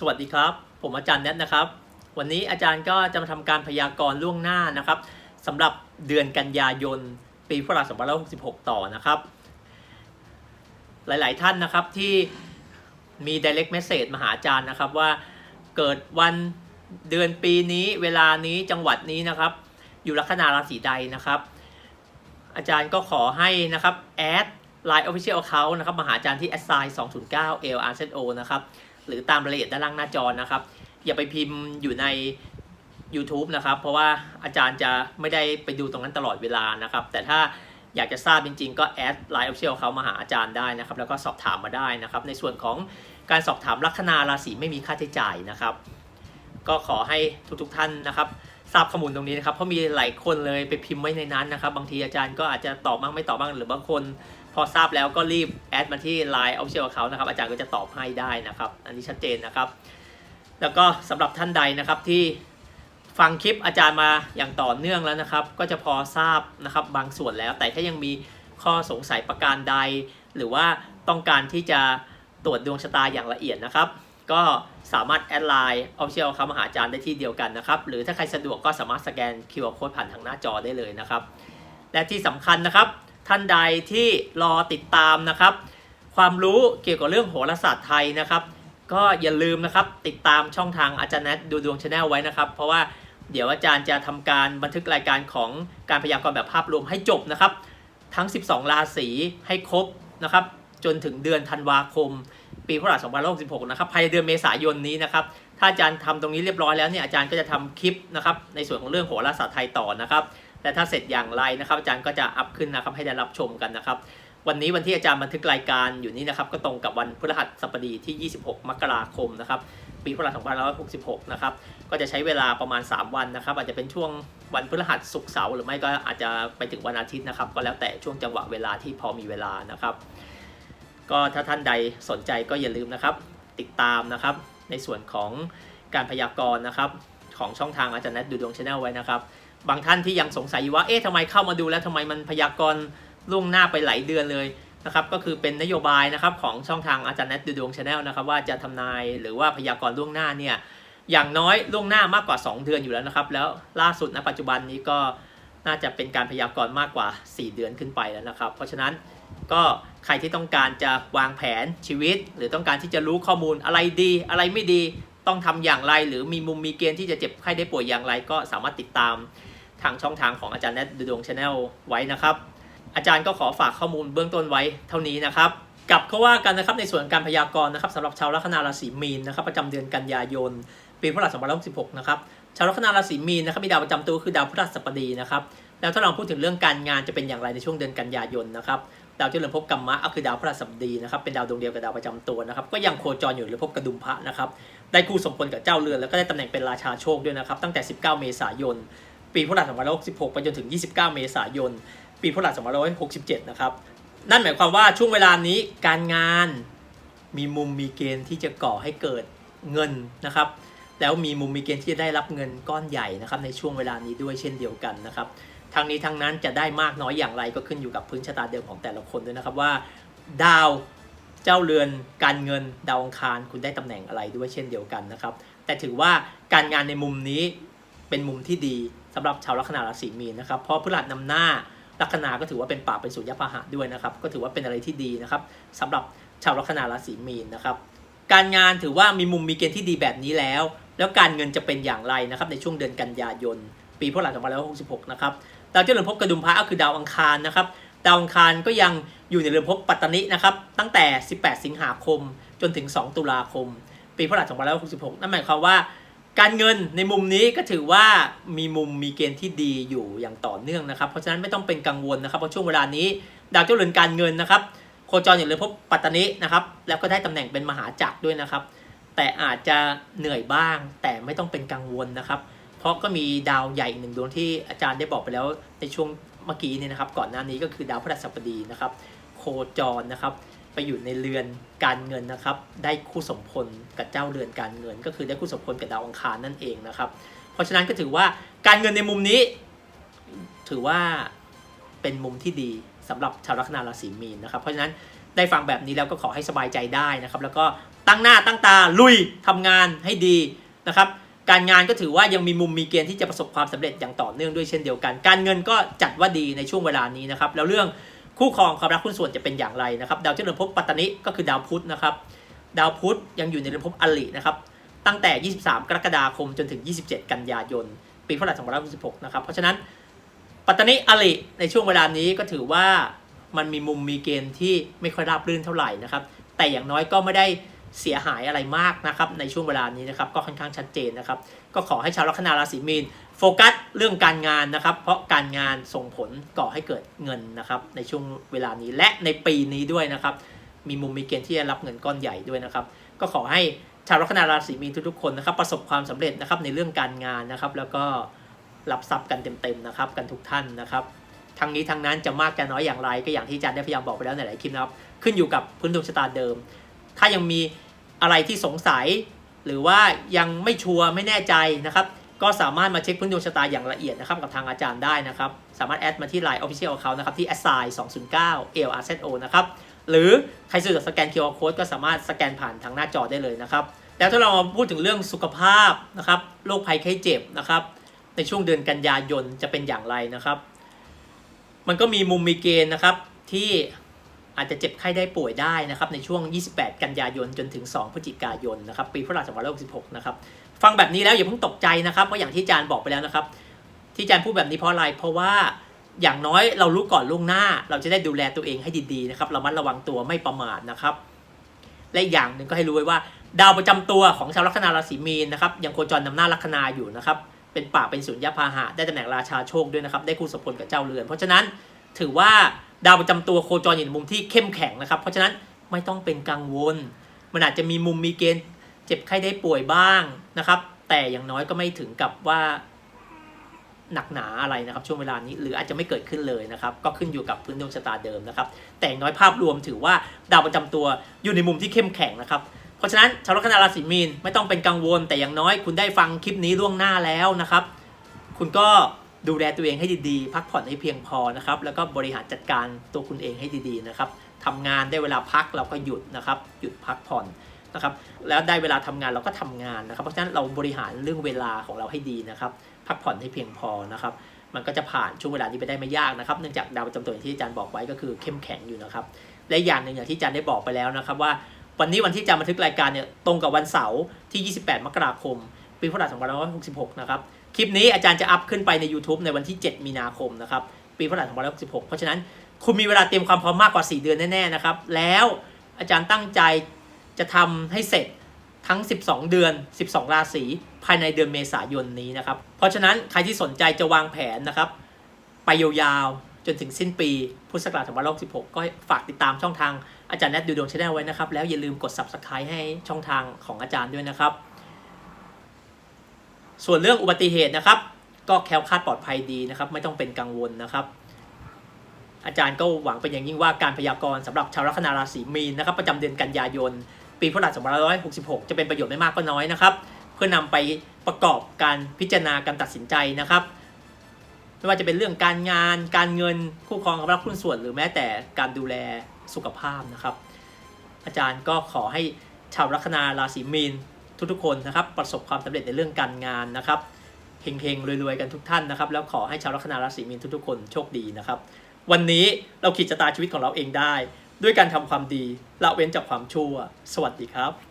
สวัสดีครับ ผมอาจารย์แนทนะครับ วันนี้อาจารย์ก็จะมาทำการพยากรณ์ล่วงหน้านะครับสำหรับเดือนกันยายน ปีพุทธศักราช2566 ต่อนะครับ หลาย ๆ ท่านนะครับที่มี direct message มาหาอาจารย์นะครับว่าเกิดวันเดือนปีนี้เวลานี้จังหวัดนี้นะครับ อยู่ลัคนาราศีใดนะครับ อาจารย์ก็ขอให้นะครับแอด Line Official Account นะครับมาหาอาจารย์ที่ assign 209 l r z o นะครับ หรือตามรายละเอียดด้านล่างหน้าจอนะครับ อย่าไปพิมพ์อยู่ใน YouTube นะครับ เพราะว่าอาจารย์จะไม่ได้ไปดูตรงนั้นตลอดเวลานะครับ แต่ถ้าอยากจะทราบจริงๆ ก็แอด Line Official เขามาหาอาจารย์ได้นะครับ แล้วก็สอบถามมาได้นะครับ ในส่วนของการสอบถามลัคนาราศีไม่มีค่าใช้จ่ายนะครับ ก็ขอให้ทุกๆท่านนะครับทราบข้อมูลตรงนี้นะครับเพราะมีหลายคนเลยไปพิมพ์ไว้ในนั้นนะครับ บางทีอาจารย์ก็อาจจะตอบบ้างไม่ตอบบ้างหรือบางคน พอทราบแล้วก็รีบแอดมาที่ Line Official Account นะครับ อาจารย์ก็จะตอบให้ได้นะครับ อันนี้ชัดเจนนะครับ แล้วก็สำหรับท่านใดนะครับที่ฟังคลิปอาจารย์มาอย่างต่อเนื่องแล้วนะครับ ก็จะพอทราบนะครับบางส่วนแล้ว แต่ถ้ายังมีข้อสงสัยประการใด หรือว่าต้องการที่จะตรวจดวงชะตาอย่างละเอียดนะครับ ก็สามารถแอดไลน์ Official เข้ามาหาอาจารย์ได้ที่เดียวกันนะครับ หรือถ้าใครสะดวกก็สามารถสแกน QR Code ผ่านทางหน้าจอได้เลยนะครับ และที่สำคัญนะครับ ท่านใดที่รอติดตามนะครับ ความรู้เกี่ยวกับเรื่องโหราศาสตร์ไทยนะครับ ก็อย่าลืมนะครับติดตามช่องทางอาจารย์แนทดูดวงชาแนลไว้นะครับ เพราะว่าเดี๋ยวอาจารย์จะทำการบันทึกรายการของการพยากรณ์แบบภาพรวมให้จบนะครับ ทั้ง 12 ราศีให้ครบนะครับ จนถึงเดือนธันวาคม ปีพุทธศักราช2566 นะครับภายในเดือนเมษายนนี้นะครับ ถ้าอาจารย์ทำตรงนี้เรียบร้อยแล้วเนี่ยอาจารย์ก็จะทำคลิปนะครับในส่วนของเรื่องโหราศาสตร์ไทยต่อนะครับ และถ้าเสร็จอย่างไรนะครับอาจารย์ก็จะอัพขึ้นนะครับให้ได้รับชมกันนะครับ วันนี้วันที่อาจารย์บันทึกรายการอยู่นี้นะครับก็ตรงกับวันพฤหัสบดีที่ 26 มกราคมนะครับปีพุทธศักราช2566 นะครับ ก็จะใช้เวลาประมาณ 3 วันนะครับ อาจจะเป็นช่วงวันพฤหัสศุกร์เสาร์หรือไม่ก็อาจจะไปถึงวันอาทิตย์นะครับ ก็แล้วแต่ช่วงจังหวะเวลาที่พอมีเวลานะครับ ก็ถ้าท่านใดสนใจก็อย่าลืมนะครับ ติดตามนะครับ ในส่วนของการพยากรณ์นะครับ ของช่องทางอาจารย์แนทดูดวงชาแนลไว้นะครับ บางท่านที่ยังสงสัยอยู่ว่า เอ๊ะทำไมเข้ามาดูแล้วทำไมมันพยากรณ์ล่วงหน้าไปหลายเดือนเลยนะครับ ก็คือเป็นนโยบายนะครับของช่องทางอาจารย์แนทดูดวงชาแนลนะครับว่าจะทำนายหรือว่าพยากรณ์ล่วงหน้าเนี่ยอย่างน้อยล่วงหน้ามากกว่า 2 เดือนอยู่แล้วนะครับ แล้วล่าสุดณปัจจุบันนี้ก็น่าจะเป็นการพยากรณ์มากกว่า 4 เดือนขึ้นไปแล้วนะครับ เพราะฉะนั้นก็ใครที่ต้องการจะวางแผนชีวิต หรือต้องการที่จะรู้ข้อมูลอะไรดีอะไรไม่ดี ต้องทำอย่างไร หรือมีมุมมีเกณฑ์ที่จะเจ็บไข้ได้ป่วยอย่างไร ก็สามารถติดตามทางช่องทางของอาจารย์แนทดวงชาแนลไว้นะครับ อาจารย์ก็ขอฝากข้อมูลเบื้องต้นไว้เท่านี้นะครับกลับเข้าว่ากันนะครับในส่วนการพยากรณ์นะครับสำหรับชาวลัคนาราศีมีนนะครับประจำเดือนกันยายนปีพุทธศักราช2566นะครับชาวลัคนาราศีมีนนะครับมีดาวประจำตัวคือดาวพฤหัสบดีนะครับแล้วถ้าเราพูดถึงเรื่องการงานจะเป็นอย่างไรในช่วงเดือนกันยายนนะครับดาวที่เรือนภพกรรมะก็คือดาวพฤหัสบดีนะครับเป็นดาวดวงเดียวกับดาวประจำตัวนะครับก็ยังโคจรอยู่ในเรือนภพกระดุมพระนะครับ ได้คู่สมพลกับเจ้าเรือน แล้วก็ได้ตำแหน่งเป็นราชาโชคด้วยนะครับ ตั้งแต่ 19 เมษายน ปีพุทธศักราช2566 ไปจนถึง 29 เมษายน ปีพุทธศักราช2567 นะครับ นั่นหมายความว่าช่วงเวลานี้การงานมีมุมมีเกณฑ์ที่จะก่อให้เกิดเงินนะครับ แล้วมีมุมมีเกณฑ์ที่จะได้รับเงินก้อนใหญ่นะครับในช่วงเวลานี้ด้วยเช่นเดียวกันนะครับทางนี้ทางนั้นจะได้มากน้อยอย่างไรก็ขึ้นอยู่กับพื้นชะตาเดิมของแต่ละคนด้วยนะครับว่า ดาว จ้าเรือนการเงินดาวอังคารคุณได้ตำแหน่งอะไรด้วยเช่นเดียวกันนะครับ แต่ถือว่าการงานในมุมนี้เป็นมุมที่ดีสำหรับชาวลัคนาราศีมีนนะครับ เพราะพฤหัสนำหน้าลัคนาก็ถือว่าเป็นป่าเป็นสุญญพาหะด้วยนะครับ ก็ถือว่าเป็นอะไรที่ดีนะครับสำหรับชาวลัคนาราศีมีนนะครับ การงานถือว่ามีมุมมีเกณฑ์ที่ดีแบบนี้แล้ว แล้วการเงินจะเป็นอย่างไรนะครับ ในช่วงเดือนกันยายน ปีพุทธศักราช2566 นะครับดาวเจ้าเรือนภพกระดุมพระก็คือดาวอังคารนะครับ ดาวอังคารก็ยัง อยู่ในเรือนภพปัตตานินะครับ ตั้งแต่ 18 สิงหาคมจนถึง 2 ตุลาคม ปีพุทธศักราช2566 นั่นหมายความว่า การเงินในมุมนี้ก็ถือว่ามีมุมมีเกณฑ์ที่ดีอยู่อย่างต่อเนื่องนะครับ เพราะฉะนั้นไม่ต้องเป็นกังวลนะครับเพราะช่วงเวลานี้ ดาวเจ้าเรือนการเงินนะครับ โคจรอยู่ในเรือนภพปัตตานินะครับ แล้วก็ได้ตำแหน่งเป็นมหาจักรด้วยนะครับ แต่อาจจะเหนื่อยบ้าง แต่ไม่ต้องเป็นกังวลนะครับ เพราะก็มีดาวใหญ่อีกหนึ่งดวงที่อาจารย์ได้บอกไปแล้วในช่วงเมื่อกี้นี่นะครับก่อนหน้านี้ก็คือดาวพฤหัสบดีนะครับ จรนะครับ ไปอยู่ในเรือนการเงินนะครับ ได้คู่สมพลกับเจ้าเรือนการเงิน ก็คือได้คู่สมพลกับดาวอังคารนั่นเองนะครับ เพราะฉะนั้นก็ถือว่าการเงินในมุมนี้ ถือว่าเป็นมุมที่ดีสำหรับชาวลัคนาราศีมีนนะครับ เพราะฉะนั้นได้ฟังแบบนี้แล้วก็ขอให้สบายใจได้นะครับ แล้วก็ตั้งหน้าตั้งตาลุยทำงานให้ดีนะครับการงานก็ถือว่ายังมีมุมมีเกณฑ์ที่จะประสบความสำเร็จอย่างต่อเนื่องด้วยเช่นเดียวกัน การเงินก็จัดว่าดีในช่วงเวลานี้นะครับ แล้วเรื่อง คู่ครองความรักคุณส่วนจะเป็นอย่างไรนะครับ ดาวที่เรือนภพปัตตานิก็คือดาวพุธนะครับ ดาวพุธยังอยู่ในเรือนภพอลินะครับ ตั้งแต่ 23 กรกฎาคมจนถึง 27 กันยายน ปีพศ2566นะครับ เพราะฉะนั้นปัตตานิอลิในช่วงเวลานี้ก็ถือว่ามันมีมุมมีเกณฑ์ที่ไม่ค่อยราบรื่นเท่าไหร่นะครับ แต่อย่างน้อยก็ไม่ได้ เสียหายอะไรมากนะครับในช่วงเวลานี้นะครับก็ค่อนข้างชัดเจนนะครับก็ขอให้ชาวลัคนาราศีมีนโฟกัสเรื่องการงานนะครับ เพราะการงานส่งผลก่อให้เกิดเงินนะครับในช่วงเวลานี้และในปีนี้ด้วยนะครับมีมุมมีเกณฑ์ที่จะรับเงินก้อนใหญ่ด้วยนะครับ ก็ขอให้ชาวลัคนาราศีมีนทุกๆคนนะครับประสบความสำเร็จนะครับในเรื่องการงานนะครับ แล้วก็รับทรัพย์กันเต็มๆนะครับ กันทุกท่านนะครับทั้งนี้ทั้งนั้นจะมากจะน้อยอย่างไร ก็อย่างที่อาจารย์ได้พยายามบอกไปแล้วในหลายคลิปนะครับ ขึ้นอยู่กับพื้นดวงชะตาเดิม ถ้ายังมี อะไรที่สงสัย หรือว่ายังไม่ชัวร์ไม่แน่ใจนะครับ ก็สามารถมาเช็คพื้นดวงชะตาอย่างละเอียดนะครับกับทางอาจารย์ได้นะครับ สามารถแอดมาที่ Line Official Account นะครับที่ assign 209 LRZO นะครับหรือใครสะดวกสแกน QR Code ก็สามารถสแกนผ่านทางหน้าจอได้เลยนะครับแล้วถ้าเรามาพูดถึงเรื่องสุขภาพนะครับโรคภัยไข้เจ็บนะครับ ในช่วงเดือนกันยายนจะเป็นอย่างไรนะครับ มันก็มีมุมมีเกณฑ์นะครับที่ อาจจะเจ็บไข้ได้ป่วยได้นะครับในช่วง 28 กันยายนจนถึง 2 พฤศจิกายนนะครับปีพุทธศักราช2566นะครับฟังแบบนี้แล้วอย่าเพิ่งตกใจนะครับเพราะอย่างที่อาจารย์บอกไปแล้วนะครับ ที่อาจารย์พูดแบบนี้เพราะอะไรเพราะว่าอย่างน้อยเรารู้ก่อนล่วงหน้า เราจะได้ดูแลตัวเองให้ดีๆนะครับเรามัดระวังตัวไม่ประมาทนะครับ และอย่างหนึ่งก็ให้รู้ไว้ว่า ดาวประจำตัวของชาวลัคนาราศีมีนนะครับยังโคจรนำหน้าลัคนาอยู่นะครับเป็นป่าเป็นสุญญาพาหะได้ตำแหน่งราชาโชคด้วยนะครับ ได้คู่สมพลกับเจ้าเรือน เพราะฉะนั้นถือว่า ดาวประจำตัวโคจรอยู่ในมุมที่เข้มแข็งนะครับ เพราะฉะนั้นไม่ต้องเป็นกังวล มันอาจจะมีมุมมีเกณฑ์เจ็บไข้ได้ป่วยบ้างนะครับ แต่อย่างน้อยก็ไม่ถึงกับว่าหนักหนาอะไรนะครับ ช่วงเวลานี้หรืออาจจะไม่เกิดขึ้นเลยนะครับ ก็ขึ้นอยู่กับพื้นดวงชะตาเดิมนะครับ แต่น้อยภาพรวมถือว่าดาวประจำตัวอยู่ในมุมที่เข้มแข็งนะครับเพราะฉะนั้นชาวลัคนาราศีมีนไม่ต้องเป็นกังวล แต่อย่างน้อยคุณได้ฟังคลิปนี้ล่วงหน้าแล้วนะครับ คุณก็ ดูแลตัวเองให้ดีๆ พักผ่อนให้เพียงพอนะครับ แล้วก็บริหารจัดการตัวคุณเองให้ดีๆนะครับทำงานได้เวลาพักเราก็หยุดนะครับ หยุดพักผ่อนนะครับ แล้วได้เวลาทำงานเราก็ทำงานนะครับ เพราะฉะนั้นเราบริหารเรื่องเวลาของเราให้ดีนะครับ พักผ่อนให้เพียงพอนะครับ มันก็จะผ่านช่วงเวลานี้ไปได้ไม่ยากนะครับ เนื่องจากดาวประจำตัวที่อาจารย์บอกไว้ก็คือเข้มแข็งอยู่นะครับ และอย่างหนึ่งอย่างที่อาจารย์ได้บอกไปแล้วนะครับว่าวันนี้วันที่จาร์บันทึกรายการเนี่ยตรงกับวันเสาร์ที่ 28 มกราคม ปีพุทธศักราช2566 นะครับ คลิปนี้อาจารย์จะอัพขึ้นไปใน YouTube ในวันที่ 7 มีนาคมนะครับ ปีพุทธศักราช2566 เพราะฉะนั้นคุณมีเวลาเตรียมความพร้อมมากกว่า 4 เดือนแน่ๆนะครับ แล้วอาจารย์ตั้งใจจะทำให้เสร็จทั้ง 12 เดือน 12 ราศีภายในเดือนเมษายนนี้นะครับ เพราะฉะนั้นใครที่สนใจจะวางแผนนะครับ ไปยาวๆจนถึงสิ้นปีพุทธศักราช2566 ก็ฝากติดตามช่องทางอาจารย์แนทดูดวงชาแนลไว้นะครับ แล้วอย่าลืมกด subscribe ให้ช่องทางของอาจารย์ด้วยนะครับ ส่วนเรื่องอุบัติเหตุนะครับ ก็แคล้วคลาดปลอดภัยดีนะครับ ไม่ต้องเป็นกังวลนะครับ อาจารย์ก็หวังเป็นอย่างยิ่งว่าการพยากรณ์สำหรับชาวลัคนาราศีมีนนะครับประจำเดือนกันยายน ปีพุทธศักราช2566 จะเป็นประโยชน์ไม่มากก็น้อยนะครับ เพื่อนำไปประกอบการพิจารณาการตัดสินใจนะครับไม่ว่าจะเป็นเรื่องการงาน การเงิน คู่ครองกับรักหุ้ส่วน หรือแม้แต่การดูแลสุขภาพนะครับ อาจารย์ก็ขอให้ชาวลัคนาราศีมีน ทุกๆคนนะครับประสบความสำเร็จในเรื่องการงานนะครับเฮงๆรวยๆกันทุกท่านนะครับ แล้วขอให้ชาวลัคนาราศีมีนทุกๆ คนโชคดีนะครับ วันนี้เราขีดชะตาชีวิตของเราเองได้ ด้วยการทำความดีละเว้นจากความชั่ว สวัสดีครับ